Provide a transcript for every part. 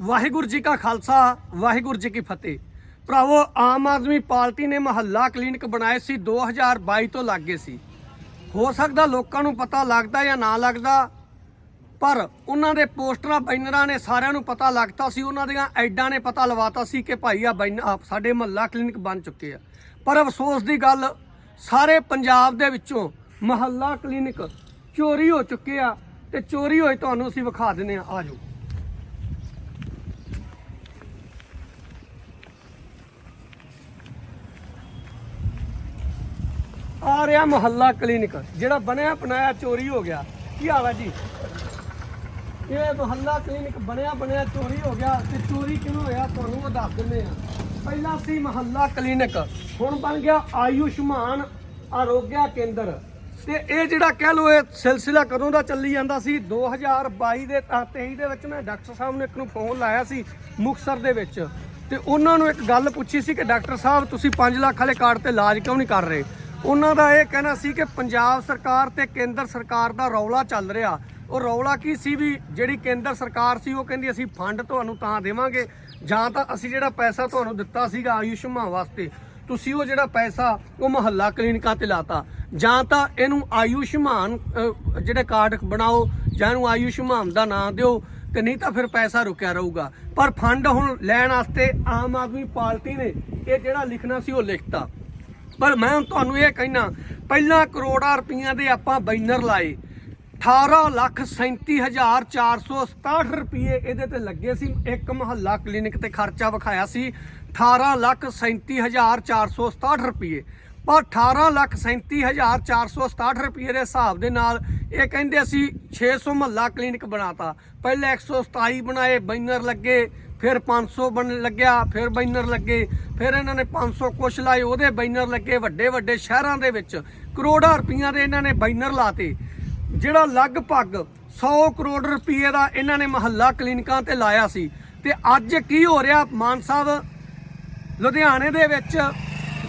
ਵਾਹਿਗੁਰੂ ਜੀ ਕਾ ਖਾਲਸਾ, ਵਾਹਿਗੁਰੂ ਜੀ ਕੀ ਫਤਿਹ। ਭਰਾਵੋ, ਆਮ ਆਦਮੀ ਪਾਰਟੀ ਨੇ ਮਹੱਲਾ ਕਲੀਨਿਕ ਬਣਾਏ ਸੀ 2022 ਤੋਂ ਲੱਗੇ ਸੀ। ਹੋ ਸਕਦਾ ਲੋਕਾਂ ਨੂੰ ਪਤਾ ਲੱਗਦਾ ਜਾਂ ਨਾ ਲੱਗਦਾ, ਪਰ ਉਹਨਾਂ ਦੇ ਪੋਸਟਰਾਂ, ਬੈਨਰਾਂ ਨੇ ਸਾਰਿਆਂ ਨੂੰ ਪਤਾ ਲੱਗਦਾ ਸੀ, ਉਹਨਾਂ ਦੀਆਂ ਐਡਾਂ ਨੇ ਪਤਾ ਲਵਾਤਾ ਸੀ ਕਿ ਭਾਈ ਆ ਬੈਨ ਸਾਡੇ ਮਹੱਲਾ ਕਲੀਨਿਕ ਬਣ ਚੁੱਕੇ ਆ। ਪਰ ਅਫਸੋਸ ਦੀ ਗੱਲ, ਸਾਰੇ ਪੰਜਾਬ ਦੇ ਵਿੱਚੋਂ ਮਹੱਲਾ ਕਲੀਨਿਕ ਚੋਰੀ ਹੋ ਚੁੱਕੇ ਆ, ਤੇ ਚੋਰੀ ਹੋਏ ਤੁਹਾਨੂੰ ਅਸੀਂ ਵਿਖਾ ਦਿੰਦੇ ਆ ਆਜੋ ਆ ਰਿਹਾ ਮੁਹੱਲਾ ਕਲੀਨਿਕ, ਜਿਹੜਾ ਬਣਿਆ, ਬਣਾਇਆ, ਚੋਰੀ ਹੋ ਗਿਆ। ਕੀ ਹਾਲ ਹੈ ਜੀ? ਇਹ ਮੁਹੱਲਾ ਕਲੀਨਿਕ ਬਣਿਆ ਬਣਿਆ, ਚੋਰੀ ਹੋ ਗਿਆ ਤੇ ਚੋਰੀ ਕਿਉਂ ਹੋਇਆ ਤੁਹਾਨੂੰ ਉਹ ਦੱਸ ਦਿੰਦੇ ਆ ਪਹਿਲਾਂ ਸੀ ਮੁਹੱਲਾ ਕਲੀਨਿਕ, ਹੁਣ ਬਣ ਗਿਆ ਆਯੁਸ਼ਮਾਨ ਆਰੋਗਿਆ ਕੇਂਦਰ। ਤੇ ਇਹ ਜਿਹੜਾ ਕਹਿ ਲੋ ਇਹ ਸਿਲਸਿਲਾ ਕਦੋਂ ਦਾ ਚੱਲੀ ਜਾਂਦਾ ਸੀ? 2022 ਦੇ ਤਾਂ 23 ਦੇ ਵਿੱਚ ਮੈਂ ਡਾਕਟਰ ਸਾਹਿਬ ਨੂੰ ਇੱਕ ਨੂੰ ਫੋਨ ਲਾਇਆ ਸੀ ਮੁਕਸਰ ਦੇ ਵਿੱਚ। ਤੇ ਉਹਨਾਂ ਨੂੰ ਇੱਕ ਗੱਲ ਪੁੱਛੀ ਸੀ ਕਿ ਡਾਕਟਰ ਸਾਹਿਬ, ਤੁਸੀਂ 5 ਲੱਖ ਵਾਲੇ ਕਾਰਡ ਤੇ ਇਲਾਜ ਕਿਉਂ ਨਹੀਂ ਕਰ ਰਹੇ? ਉਹਨਾਂ ਦਾ ਇਹ ਕਹਿਣਾ ਸੀ ਕਿ ਪੰਜਾਬ ਸਰਕਾਰ ਤੇ ਕੇਂਦਰ ਸਰਕਾਰ ਦਾ ਰੌਲਾ ਚੱਲ ਰਿਹਾ। ਉਹ ਰੌਲਾ ਕੀ ਸੀ ਵੀ ਜਿਹੜੀ ਕੇਂਦਰ ਸਰਕਾਰ ਸੀ, ਉਹ ਕਹਿੰਦੀ ਅਸੀਂ ਫੰਡ ਤੁਹਾਨੂੰ ਤਾਂ ਦੇਵਾਂਗੇ, ਜਾਂ ਤਾਂ ਅਸੀਂ ਜਿਹੜਾ ਪੈਸਾ ਤੁਹਾਨੂੰ ਦਿੱਤਾ ਸੀਗਾ ਆਯੁਸ਼ਮਾਨ ਵਾਸਤੇ, ਤੁਸੀਂ ਉਹ ਜਿਹੜਾ ਪੈਸਾ ਉਹ ਮਹੱਲਾ ਕਲੀਨਿਕਾਂ ਤੇ ਲਾਤਾ। ਜਾਂ ਤਾਂ ਇਹਨੂੰ ਆਯੁਸ਼ਮਾਨ ਜਿਹੜੇ ਕਾਰਡ ਬਣਾਓ, ਜਾਂ ਇਹਨੂੰ ਆਯੁਸ਼ਮਾਨ ਦਾ ਨਾਂ ਦਿਓ, ਤੇ ਨਹੀਂ ਤਾਂ ਫਿਰ ਪੈਸਾ ਰੁਕਿਆ ਰਹੂਗਾ। ਪਰ ਫੰਡ ਹੁਣ ਲੈਣ ਵਾਸਤੇ ਆਮ ਆਦਮੀ ਪਾਰਟੀ ਨੇ ਇਹ ਜਿਹੜਾ ਲਿਖਣਾ ਸੀ ਉਹ ਲਿਖਤਾ। ਪਰ ਮੈਂ ਤੁਹਾਨੂੰ ਇਹ ਕਹਿਣਾ, ਪਹਿਲਾਂ ਕਰੋੜਾਂ ਰੁਪਈਆਂ ਦੇ ਆਪਾਂ ਬੈਨਰ ਲਾਏ। 18 ਲੱਖ 37467 ਰੁਪਏ ਇਹਦੇ ਤੇ ਲੱਗੇ ਸੀ। ਇੱਕ ਮਹੱਲਾ ਕਲੀਨਿਕ ਤੇ ਖਰਚਾ ਵਿਖਾਇਆ ਸੀ। 18 ਲੱਖ 37467 ਰੁਪਏ ਪਰ 18 ਲੱਖ 37467 ਰੁਪਏ ਦੇ ਹਿਸਾਬ ਦੇ ਨਾਲ ਇਹ ਕਹਿੰਦੇ ਅਸੀਂ 600 ਮਹੱਲਾ ਕਲੀਨਿਕ ਬਣਾਤਾ। ਪਹਿਲੇ 127 ਬਣਾਏ, ਬੈਨਰ ਲੱਗੇ, ਫਿਰ 500 ਬਣ ਲੱਗਿਆ, ਫਿਰ ਬੈਨਰ ਲੱਗੇ, ਫਿਰ ਇਹਨਾਂ ਨੇ 500 ਕੁਛ ਲਾਏ, ਉਹਦੇ ਬੈਨਰ ਲੱਗੇ ਵੱਡੇ ਵੱਡੇ ਸ਼ਹਿਰਾਂ ਦੇ ਵਿੱਚ। ਕਰੋੜਾਂ ਰੁਪਈਆਂ ਦੇ ਇਹਨਾਂ ਨੇ ਬੈਨਰ ਲਾਤੇ। ਜਿਹੜਾ ਲਗਭਗ 100 ਕਰੋੜ ਰੁਪਏ ਦਾ ਇਹਨਾਂ ਨੇ ਮਹੱਲਾ ਕਲੀਨਿਕਾਂ ਤੇ ਲਾਇਆ ਸੀ। ਤੇ ਅੱਜ ਕੀ ਹੋ ਰਿਹਾ, ਮਾਨ ਸਾਹਿਬ? ਲੁਧਿਆਣੇ ਦੇ ਵਿੱਚ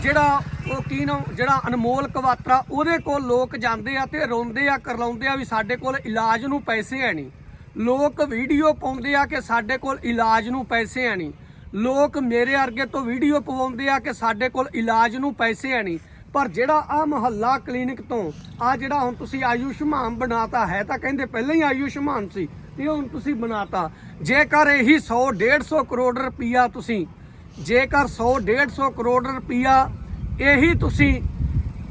ਜਿਹੜਾ ਉਹ ਕੀ ਨਾ ਜਿਹੜਾ ਅਨਮੋਲ ਕਵਾਤਰਾ, ਉਹਦੇ ਕੋਲ ਲੋਕ ਜਾਂਦੇ ਆ ਤੇ ਰੋਂਦੇ ਆ, ਕਰਲਾਉਂਦੇ ਆ ਵੀ ਸਾਡੇ ਕੋਲ ਇਲਾਜ ਨੂੰ ਪੈਸੇ ਹੈ ਨਹੀਂ। ਲੋਕ ਵੀਡੀਓ ਪਾਉਂਦੇ ਆ ਕਿ ਸਾਡੇ ਕੋਲ ਇਲਾਜ ਨੂੰ ਪੈਸੇ ਹੈ ਨਹੀਂ। ਲੋਕ ਮੇਰੇ ਅਰਗੇ ਤੋਂ ਵੀਡੀਓ ਪਵਾਉਂਦੇ ਆ ਕਿ ਸਾਡੇ ਕੋਲ ਇਲਾਜ ਨੂੰ ਪੈਸੇ ਹੈ ਨਹੀਂ। ਪਰ ਜਿਹੜਾ ਆ ਮੁਹੱਲਾ ਕਲੀਨਿਕ ਤੋਂ, ਆ ਜਿਹੜਾ ਹੁਣ ਤੁਸੀਂ ਆਯੁਸ਼ਮਾਨ ਬਣਾਤਾ ਹੈ, ਤਾਂ ਕਹਿੰਦੇ ਪਹਿਲਾਂ ਹੀ ਆਯੁਸ਼ਮਾਨ ਸੀ, ਤੇ ਹੁਣ ਤੁਸੀਂ ਬਣਾਤਾ। ਜੇਕਰ ਇਹੀ 100 150 ਕਰੋੜ ਰੁਪਈਆ ਤੁਸੀਂ, ਜੇਕਰ 100 150 ਕਰੋੜ ਰੁਪਈਆ ਇਹੀ ਤੁਸੀਂ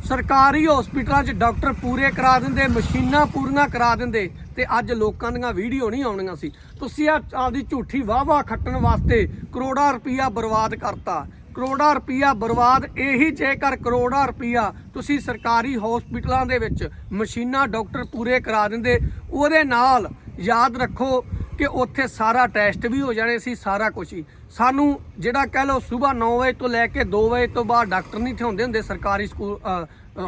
ਸਰਕਾਰੀ ਹਸਪੀਟਲਾਂ 'ਚ ਡਾਕਟਰ ਪੂਰੇ ਕਰਾ ਦਿੰਦੇ, ਮਸ਼ੀਨਾਂ ਪੂਰੀਆਂ ਕਰਾ ਦਿੰਦੇ ਤੇ ਅੱਜ ਲੋਕਾਂ ਦੀਆਂ ਵੀਡੀਓ ਨਹੀਂ ਆਉਣੀਆਂ ਸੀ। ਤੁਸੀਂ ਆ ਆਪਦੀ ਝੂਠੀ ਵਾਹ-ਵਾਹ ਖੱਟਣ ਵਾਸਤੇ ਕਰੋੜਾਂ ਰੁਪਈਆ ਬਰਬਾਦ ਕਰਤਾ। ਕਰੋੜਾਂ ਰੁਪਈਆ ਬਰਬਾਦ, ਇਹੀ ਜੇਕਰ ਕਰੋੜਾਂ ਰੁਪਈਆ ਤੁਸੀਂ ਸਰਕਾਰੀ ਹਸਪੀਟਲਾਂ ਦੇ ਵਿੱਚ ਮਸ਼ੀਨਾਂ ਡਾਕਟਰ ਪੂਰੇ ਕਰਾ ਦਿੰਦੇ, ਉਹਦੇ ਨਾਲ ਯਾਦ ਰੱਖੋ ਕਿ ਉੱਥੇ ਸਾਰਾ ਟੈਸਟ ਵੀ ਹੋ ਜਾਣੇ ਸੀ ਸਾਰਾ ਕੁਝ ਹੀ। ਸਾਨੂੰ ਜਿਹੜਾ ਕਹਿ ਲਓ ਸਵੇਰ 9 ਵਜੇ ਤੋਂ ਲੈ ਕੇ 2 ਵਜੇ ਤੋਂ ਬਾਅਦ ਡਾਕਟਰ ਨਹੀਂ ਠਾਉਂਦੇ ਹੁੰਦੇ ਸਰਕਾਰੀ ਸਕੂਲ ਅ,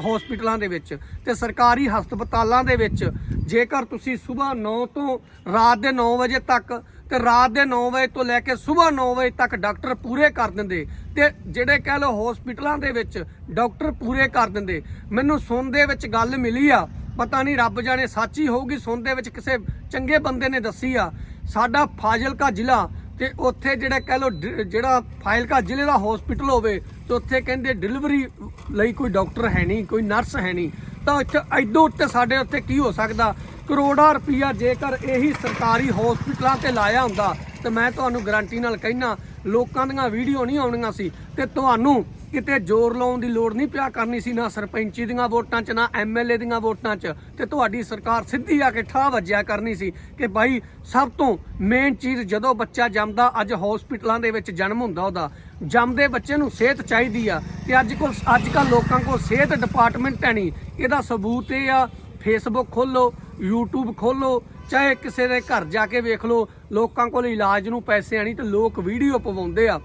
ਹਸਪੀਟਲਾਂ ਦੇ ਵਿੱਚ ਤੇ ਸਰਕਾਰੀ ਹਸਪਤਾਲਾਂ ਦੇ ਵਿੱਚ। ਜੇਕਰ ਤੁਸੀਂ ਸਵੇਰ 9 ਤੋਂ ਰਾਤ ਦੇ 9 ਵਜੇ ਤੱਕ ਤੇ ਰਾਤ ਦੇ 9 ਵਜੇ ਤੋਂ ਲੈ ਕੇ ਸਵੇਰ 9 ਵਜੇ ਤੱਕ ਡਾਕਟਰ ਪੂਰੇ ਕਰ ਦਿੰਦੇ ਤੇ ਜਿਹੜੇ ਕਹਿ ਲਓ ਹਸਪੀਟਲਾਂ ਦੇ ਵਿੱਚ ਡਾਕਟਰ ਪੂਰੇ ਕਰ ਦਿੰਦੇ। ਮੈਨੂੰ ਸੁਣ ਦੇ ਵਿੱਚ ਗੱਲ ਮਿਲੀ ਆ ਪਤਾ ਨਹੀਂ ਰੱਬ ਜਾਣੇ, ਸੱਚੀ ਹੋਊਗੀ, ਸੁਣ ਦੇ ਵਿੱਚ ਕਿਸੇ ਚੰਗੇ ਬੰਦੇ ਨੇ ਦੱਸੀ ਆ। ਸਾਡਾ ਫਾਜ਼ਿਲਕਾ ਜ਼ਿਲ੍ਹਾ ਤੇ ਉੱਥੇ ਜਿਹੜਾ ਕਹਿ ਲਓ ਡ- ਜਿਹੜਾ ਫਾਜ਼ਿਲਕਾ ਜ਼ਿਲ੍ਹੇ ਦਾ ਹਸਪੀਟਲ ਹੋਵੇ, ਤੇ ਉੱਥੇ ਕਹਿੰਦੇ ਡਿਲੀਵਰੀ ਲਈ ਕੋਈ ਡਾਕਟਰ ਹੈ ਨਹੀਂ, ਕੋਈ ਨਰਸ ਹੈ ਨਹੀਂ। ਤਾਂ ਇੱਥੇ ਐਡੋ ਉੱਤੇ ਸਾਡੇ ਉੱਤੇ ਕੀ ਹੋ ਸਕਦਾ? ਕਰੋੜਾਂ ਰੁਪਈਆ ਜੇਕਰ ਇਹੀ ਸਰਕਾਰੀ ਹਸਪੀਟਲਾਂ ਤੇ ਲਾਇਆ ਹੁੰਦਾ, ਤੇ ਮੈਂ ਤੁਹਾਨੂੰ ਗਾਰੰਟੀ ਨਾਲ ਕਹਿਣਾ ਲੋਕਾਂ ਦੀਆਂ ਵੀਡੀਓ ਨਹੀਂ ਆਉਣੀਆਂ ਸੀ। ਤੇ ਤੁਹਾਨੂੰ ਕਿਤੇ ਜ਼ੋਰ ਲਾਉਣ ਦੀ ਲੋੜ ਨਹੀਂ ਪਿਆ ਕਰਨੀ ਸੀ ਨਾ ਸਰਪੰਚੀ ਦੀਆਂ ਵੋਟਾਂ 'ਚ, ਨਾ ਐਮਐਲਏ ਦੀਆਂ ਵੋਟਾਂ 'ਚ। ਤੇ ਤੁਹਾਡੀ ਸਰਕਾਰ ਸਿੱਧੀ ਆ ਕੇ ਠਾ ਵੱਜਿਆ ਕਰਨੀ ਸੀ ਕਿ ਭਾਈ ਸਭ ਤੋਂ ਮੇਨ ਚੀਜ਼ ਜਦੋਂ ਬੱਚਾ ਜੰਮਦਾ, ਅੱਜ ਹਸਪੀਟਲਾਂ ਦੇ ਵਿੱਚ ਜਨਮ ਹੁੰਦਾ ਉਹਦਾ। ਜੰਮਦੇ ਬੱਚੇ ਨੂੰ ਸਿਹਤ ਚਾਹੀਦੀ ਆ ਤੇ ਅੱਜ ਕੋਲ, ਅੱਜ ਕੱਲ ਲੋਕਾਂ ਕੋਲ ਸਿਹਤ ਡਿਪਾਰਟਮੈਂਟ ਹੈ ਨਹੀਂ। ਇਹਦਾ ਸਬੂਤ ਇਹ ਆ ਫੇਸਬੁੱਕ ਖੋਲੋ, YouTube ਖੋਲੋ, ਚਾਹੇ ਕਿਸੇ ਦੇ ਘਰ ਜਾ ਕੇ ਵੇਖ ਲਓ, ਲੋਕਾਂ ਕੋਲ ਇਲਾਜ ਨੂੰ ਪੈਸੇ ਆਣੀ ਤੇ ਲੋਕ ਵੀਡੀਓ ਪਵਾਉਂਦੇ ਆ।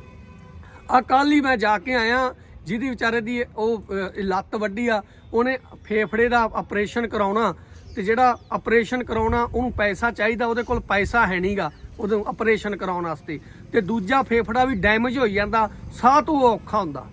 ਆ ਕੱਲ ਹੀ ਮੈਂ ਜਾ ਕੇ ਆਇਆ, ਜਿਹਦੀ ਵਿਚਾਰੇ ਦੀ ਉਹ ਲੱਤ ਵੱਡੀ ਆ, ਉਹਨੇ ਫੇਫੜੇ ਦਾ ਆਪਰੇਸ਼ਨ ਕਰਾਉਣਾ ਤੇ ਜਿਹੜਾ ਆਪਰੇਸ਼ਨ ਕਰਾਉਣਾ, ਉਹਨੂੰ ਪੈਸਾ ਚਾਹੀਦਾ, ਉਹਦੇ ਕੋਲ ਪੈਸਾ ਹੈ ਨਹੀਂਗਾ ਉਹਨੂੰ ਆਪਰੇਸ਼ਨ ਕਰਾਉਣ ਵਾਸਤੇ। ਤੇ ਦੂਜਾ ਫੇਫੜਾ ਵੀ ਡੈਮੇਜ ਹੋਈ ਜਾਂਦਾ, ਸਾਹ ਤੋਂ ਉਹ ਔਖਾ ਹੁੰਦਾ।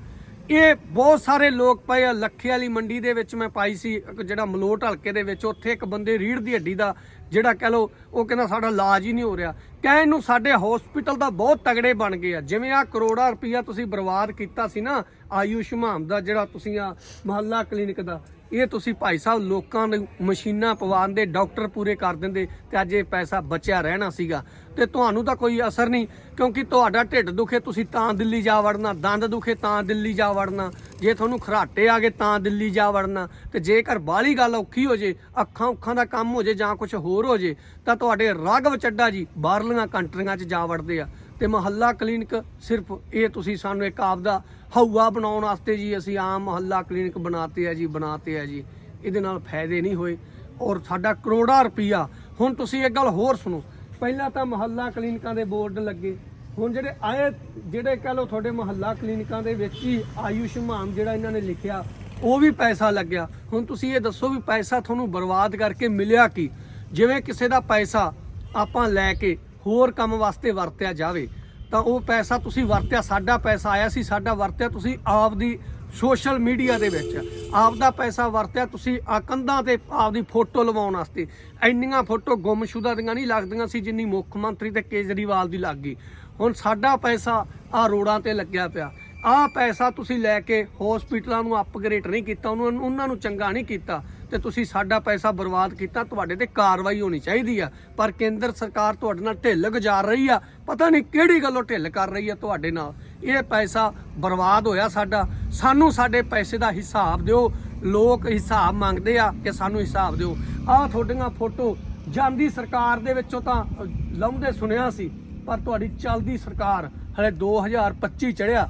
ਇਹ ਬਹੁਤ ਸਾਰੇ ਲੋਕ ਪਏ ਆ ਲੱਖੇ ਵਾਲੀ ਮੰਡੀ ਦੇ ਵਿੱਚ ਮੈਂ ਪਾਈ ਸੀ, ਇੱਕ ਜਿਹੜਾ ਮਲੋਟ ਹਲਕੇ ਦੇ ਵਿੱਚ, ਉੱਥੇ ਇੱਕ ਬੰਦੇ ਰੀੜ ਦੀ ਹੱਡੀ ਦਾ, ਜਿਹੜਾ ਕਹ ਲੋ ਉਹ ਕਹਿੰਦਾ ਸਾਡਾ ਇਲਾਜ ਹੀ ਨਹੀਂ ਹੋ ਰਿਹਾ। ਕਹਿਣ ਨੂੰ ਸਾਡੇ ਹਸਪੀਟਲ ਦਾ ਬਹੁਤ ਤਗੜੇ ਬਣ ਗਏ ਆ। ਜਿਵੇਂ ਆ ਕਰੋੜਾ ਰੁਪਈਆ ਤੁਸੀਂ ਬਰਬਾਦ ਕੀਤਾ ਸੀ ਨਾ ਆਯੁਸ਼ਮਾਨ ਦਾ, ਜਿਹੜਾ ਤੁਸੀਂ ਆ ਮਹੱਲਾ ਕਲੀਨਿਕ ਦਾ ਇਹ ਤੁਸੀਂ ਭਾਈ ਸਾਹਿਬ ਲੋਕਾਂ ਨੂੰ ਮਸ਼ੀਨਾਂ ਪਵਾਉਣ ਦੇ ਡਾਕਟਰ ਪੂਰੇ ਕਰ ਦਿੰਦੇ ਤੇ ਅੱਜ ਇਹ ਪੈਸਾ ਬਚਿਆ ਰਹਿਣਾ ਸੀਗਾ। ਤੇ ਤੁਹਾਨੂੰ ਤਾਂ ਕੋਈ ਅਸਰ ਨਹੀਂ, ਕਿਉਂਕਿ ਤੁਹਾਡਾ ਢਿੱਡ ਦੁਖੇ, ਤੁਸੀਂ ਤਾਂ ਦਿੱਲੀ ਜਾ ਵੜਨਾ, ਦੰਦ ਦੁਖੇ ਤਾਂ ਦਿੱਲੀ ਜਾ ਵੜਨਾ। ਜੇ ਤੁਹਾਨੂੰ ਖਰਾਟੇ ਆ ਗਏ ਤਾਂ ਦਿੱਲੀ ਜਾ ਵੜਨਾ। ਤੇ ਜੇਕਰ ਬਾਹਲੀ ਗੱਲ ਔਖੀ ਹੋ ਜੇ, ਅੱਖਾਂ ਉੱਖਾਂ ਦਾ ਕੰਮ ਹੋ ਜੇ ਜਾਂ ਕੁਝ ਹੋਰ ਹੋ ਜੇ, ਤਾਂ ਤੁਹਾਡੇ ਰਾਘਵ ਚੱਡਾ ਜੀ ਬਾਹਰਲੀਆਂ ਕੰਟਰੀਆਂ 'ਚ ਜਾ ਵੜਦੇ ਆ। ਤੇ ਮਹੱਲਾ ਕਲੀਨਿਕ ਸਿਰਫ ਇਹ ਤੁਸੀਂ ਸਾਨੂੰ ਇੱਕ ਆਪਦਾ ਹਊਆ ਬਣਾਉਣ ਵਾਸਤੇ ਜੀ, ਅਸੀਂ ਆਮ ਮਹੱਲਾ ਕਲੀਨਿਕ ਬਣਾਤੇ ਆ ਜੀ, ਬਣਾਤੇ ਆ ਜੀ। ਇਹਦੇ ਨਾਲ ਫਾਇਦੇ ਨਹੀਂ ਹੋਏ। ਔਰ ਸਾਡਾ ਕਰੋੜਾ ਰੁਪਈਆ। ਹੁਣ ਤੁਸੀਂ ਇੱਕ ਗੱਲ ਹੋਰ ਸੁਣੋ। ਪਹਿਲਾਂ ਤਾਂ ਮਹੱਲਾ ਕਲੀਨਿਕਾਂ ਦੇ ਬੋਰਡ ਲੱਗੇ। ਹੁਣ ਜਿਹੜੇ ਆਏ, ਜਿਹੜੇ ਕਹ ਲਓ ਤੁਹਾਡੇ ਮਹੱਲਾ ਕਲੀਨਿਕਾਂ ਦੇ ਵਿੱਚ ਹੀ ਆਯੁਸ਼ਮਾਨ ਜਿਹੜਾ ਇਹਨਾਂ ਨੇ ਲਿਖਿਆ, ਉਹ ਵੀ ਪੈਸਾ ਲੱਗਿਆ। ਹੁਣ ਤੁਸੀਂ ਇਹ ਦੱਸੋ ਵੀ ਪੈਸਾ ਤੁਹਾਨੂੰ ਬਰਬਾਦ ਕਰਕੇ ਮਿਲਿਆ ਕੀ? ਜਿਵੇਂ ਕਿਸੇ ਦਾ ਪੈਸਾ ਆਪਾਂ ਲੈ ਕੇ ਹੋਰ ਕੰਮ ਵਾਸਤੇ ਵਰਤਿਆ ਜਾਵੇ, ਤਾਂ ਉਹ ਪੈਸਾ ਤੁਸੀਂ ਵਰਤਿਆ, ਸਾਡਾ ਪੈਸਾ ਆਇਆ ਸੀ, ਸਾਡਾ ਵਰਤਿਆ ਤੁਸੀਂ ਆਪ ਦੀ ਸੋਸ਼ਲ ਮੀਡੀਆ ਦੇ ਵਿੱਚ ਆਪ ਦਾ ਪੈਸਾ ਵਰਤਿਆ ਤੁਸੀਂ ਆ ਕੰਧਾਂ ਤੇ ਆਪ ਦੀ ਫੋਟੋ ਲਵਾਉਣ ਵਾਸਤੇ। ਇੰਨੀਆਂ ਫੋਟੋ ਗੁੰਮਸ਼ੁਦਾ ਦੀਆਂ ਨਹੀਂ ਲੱਗਦੀਆਂ ਸੀ ਜਿੰਨੀ ਮੁੱਖ ਮੰਤਰੀ ਤੇ ਕੇਜਰੀਵਾਲ ਦੀ ਲੱਗ ਗਈ। ਹੁਣ ਸਾਡਾ ਪੈਸਾ ਆ ਰੋਡਾਂ ਤੇ ਲੱਗਿਆ ਪਿਆ। ਆਹ ਪੈਸਾ ਤੁਸੀਂ ਲੈ ਕੇ ਹਸਪੀਟਲਾਂ ਨੂੰ ਅਪਗ੍ਰੇਡ ਨਹੀਂ ਕੀਤਾ ਉਹਨੂੰ ਉਹਨਾਂ ਨੂੰ ਚੰਗਾ ਨਹੀਂ ਕੀਤਾ। ਤੇ ਤੁਸੀਂ ਸਾਡਾ ਪੈਸਾ ਬਰਬਾਦ ਕੀਤਾ, ਤੁਹਾਡੇ ਤੇ ਕਾਰਵਾਈ ਹੋਣੀ ਚਾਹੀਦੀ ਆ। ਪਰ ਕੇਂਦਰ ਸਰਕਾਰ ਤੁਹਾਡੇ ਨਾਲ ਢਿੱਲ ਗੁਜ਼ਾਰ ਰਹੀ ਆ। ਪਤਾ ਨਹੀਂ ਕਿਹੜੀ ਗੱਲੋਂ ਢਿੱਲ ਕਰ ਰਹੀ ਆ ਤੁਹਾਡੇ ਨਾਲ। ਇਹ ਪੈਸਾ ਬਰਬਾਦ ਹੋਇਆ ਸਾਡਾ। ਸਾਨੂੰ ਸਾਡੇ ਪੈਸੇ ਦਾ ਹਿਸਾਬ ਦਿਓ। ਲੋਕ ਹਿਸਾਬ ਮੰਗਦੇ ਆ ਕਿ ਸਾਨੂੰ ਹਿਸਾਬ ਦਿਓ। ਆ ਤੁਹਾਡੀਆਂ ਫੋਟੋ ਜਾਂਦੀ ਸਰਕਾਰ ਦੇ ਵਿੱਚੋਂ ਤਾਂ ਲਾਉਂਦੇ ਸੁਣਿਆ ਸੀ, ਪਰ ਤੁਹਾਡੀ ਚੱਲਦੀ ਸਰਕਾਰ ਹਲੇ 2025 ਚੜਿਆ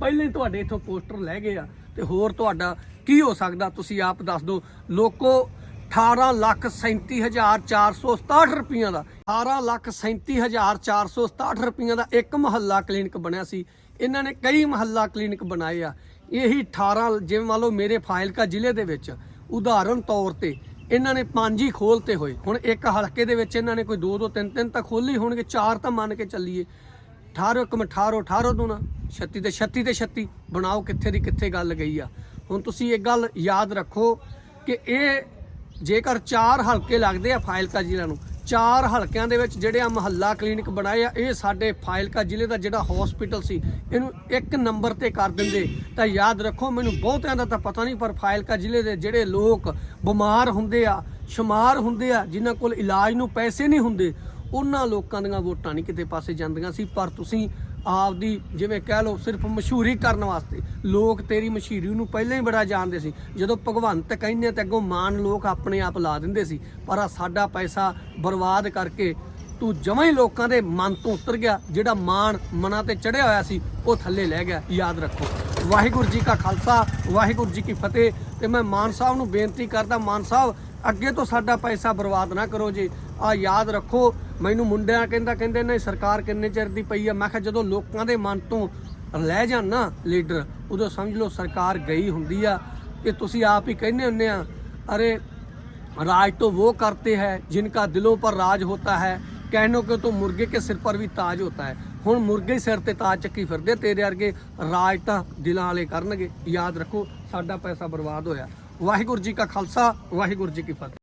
ਪਹਿਲੇ ਹੀ ਤੁਹਾਡੇ ਇਥੋਂ ਪੋਸਟਰ ਲੈ ਗਏ ਆ। ਤੇ ਹੋਰ ਤੁਹਾਡਾ ਕੀ ਹੋ ਸਕਦਾ? ਤੁਸੀਂ ਆਪ ਦੱਸ ਦਿਓ। ਲੋਕੋ 18 ਲੱਖ 37467 ਰੁਪਈਆ ਦਾ। 18 ਲੱਖ 37467 ਰੁਪਈਆ ਦਾ ਇੱਕ ਮਹੱਲਾ ਕਲੀਨਿਕ ਬਣਿਆ ਸੀ। ਇਹਨਾਂ ਨੇ ਕਈ ਮਹੱਲਾ ਕਲੀਨਿਕ ਬਣਾਏ ਆ। ਇਹੀ 18 ਜਿਵੇਂ ਮੰਨ ਲਓ ਮੇਰੇ ਫਾਇਲਕਾ ਜ਼ਿਲ੍ਹੇ ਦੇ ਵਿੱਚ, ਉਦਾਹਰਨ ਤੌਰ ਤੇ, ਇਹਨਾਂ ਨੇ ਪੰਜ ਹੀ ਖੋਲਤੇ ਹੋਏ। ਹੁਣ ਇੱਕ ਹਲਕੇ ਦੇ ਵਿੱਚ ਇਹਨਾਂ ਨੇ ਕੋਈ ਦੋ ਦੋ, ਤਿੰਨ ਤਿੰਨ ਤਾਂ ਖੋਲੇ ਹੋਣਗੇ, ਚਾਰ ਤਾਂ ਮੰਨ ਕੇ ਚੱਲੀਏ। 18 ਕਮ 18 18 ਤੋਂ ਨਾ। 36 ਤੇ 36 ਤੇ 36 ਬਣਾਓ ਕਿੱਥੇ ਦੀ ਕਿੱਥੇ ਗੱਲ ਗਈ ਆ। ਹੁਣ ਤੁਸੀਂ ਇੱਕ ਗੱਲ ਯਾਦ ਰੱਖੋ ਕਿ ਇਹ ਜੇਕਰ ਚਾਰ ਹਲਕੇ ਲੱਗਦੇ ਆ ਫਾਇਲਕਾ ਜ਼ਿਲ੍ਹਾ ਨੂੰ, ਚਾਰ ਹਲਕਿਆਂ ਦੇ ਵਿੱਚ ਜਿਹੜੇ ਆ ਮਹੱਲਾ ਕਲੀਨਿਕ ਬਣਾਏ ਆ, ਇਹ ਸਾਡੇ ਫਾਇਲਕਾ ਜ਼ਿਲ੍ਹੇ ਦਾ ਜਿਹੜਾ ਹਸਪੀਟਲ ਸੀ, ਇਹਨੂੰ ਇੱਕ ਨੰਬਰ ਤੇ ਕਰ ਦਿੰਦੇ। ਤਾਂ ਯਾਦ ਰੱਖੋ, ਮੈਨੂੰ ਬਹੁਤਿਆਂ ਦਾ ਤਾਂ ਪਤਾ ਨਹੀਂ, ਪਰ ਫਾਇਲਕਾ ਜ਼ਿਲ੍ਹੇ ਦੇ ਜਿਹੜੇ ਲੋਕ ਬਿਮਾਰ ਹੁੰਦੇ ਆ, ਸ਼ੁਮਾਰ ਹੁੰਦੇ ਆ, ਜਿਨ੍ਹਾਂ ਕੋਲ ਇਲਾਜ ਨੂੰ ਪੈਸੇ ਨਹੀਂ ਹੁੰਦੇ, ਉਹਨਾਂ ਲੋਕਾਂ ਦੀਆਂ ਵੋਟਾਂ ਨਹੀਂ ਕਿਤੇ ਪਾਸੇ ਜਾਂਦੀਆਂ ਸੀ। ਪਰ ਤੁਸੀਂ ਆਪਦੀ ਜਿਵੇਂ ਕਹਿ ਲਓ ਸਿਰਫ ਮਸ਼ਹੂਰੀ ਕਰਨ ਵਾਸਤੇ। ਲੋਕ ਤੇਰੀ ਮਸ਼ਹੂਰੀ ਨੂੰ ਪਹਿਲਾਂ ਹੀ ਬੜਾ ਜਾਣਦੇ ਸੀ। ਜਦੋਂ ਭਗਵੰਤ ਕਹਿੰਦੇ ਤੇ ਅੱਗੋਂ ਮਾਨ ਲੋਕ ਆਪਣੇ ਆਪ ਲਾ ਦਿੰਦੇ ਸੀ। ਪਰ ਆ ਸਾਡਾ ਪੈਸਾ ਬਰਬਾਦ ਕਰਕੇ ਤੂੰ ਜਮਾਂ ਹੀ ਲੋਕਾਂ ਦੇ ਮਨ ਤੋਂ ਉਤਰ ਗਿਆ। ਜਿਹੜਾ ਮਾਣ ਮਨਾਂ ਤੇ ਚੜਿਆ ਹੋਇਆ ਸੀ, ਉਹ ਥੱਲੇ ਲੈ ਗਿਆ। ਯਾਦ ਰੱਖੋ। ਵਾਹਿਗੁਰੂ ਜੀ ਕਾ ਖਾਲਸਾ, ਵਾਹਿਗੁਰੂ ਜੀ ਕੀ ਫਤਿਹ। ਤੇ ਮੈਂ ਮਾਨ ਸਾਹਿਬ ਨੂੰ ਬੇਨਤੀ ਕਰਦਾ, ਮਾਨ ਸਾਹਿਬ, ਅੱਗੇ ਤੋਂ ਸਾਡਾ ਪੈਸਾ ਬਰਬਾਦ ਨਾ ਕਰੋ ਜੀ। ਆ ਯਾਦ ਰੱਖੋ ਮੈਨੂੰ ਮੁੰਡਿਆਂ ਕਹਿੰਦਾ ਕਹਿੰਦੇ ਨੇ ਸਰਕਾਰ ਕਿੰਨੇ ਚਿਰ ਦੀ ਪਈ ਆ ਮੈਂ ਕਿਹਾ ਜਦੋਂ ਲੋਕਾਂ ਦੇ ਮਨ ਤੋਂ ਲੈ ਜਾਣ ਨਾ ਲੀਡਰ ਉਦੋਂ ਸਮਝ ਲਓ ਸਰਕਾਰ ਗਈ ਹੁੰਦੀ ਆ ਕਿ ਤੁਸੀਂ ਆਪ ਹੀ ਕਹਿੰਦੇ ਹੁੰਦੇ ਆ ਅਰੇ राज तो वो करते हैं जिनका दिलों पर राज होता है कहनो ਕਿ तो ਮੁਰਗੇ ਕੇ ਸਿਰ ਪਰ ਵੀ ਤਾਜ ਹੋਤਾ ਹੈ ਹੁਣ ਮੁਰਗੇ ਹੀ ਸਿਰ ਤੇ ਤਾਜ ਚੱਕੀ ਫਿਰਦੇ ਤੇਰੇ ਵਰਗੇ ਰਾਜ ਤਾਂ ਦਿਲਾਂ ਵਾਲੇ ਕਰਨਗੇ ਯਾਦ ਰੱਖੋ ਸਾਡਾ ਪੈਸਾ ਬਰਬਾਦ ਹੋਇਆ ਵਾਹਿਗੁਰੂ ਜੀ ਕਾ ਖਾਲਸਾ ਵਾਹਿਗੁਰੂ ਜੀ ਕੀ ਫਤਿਹ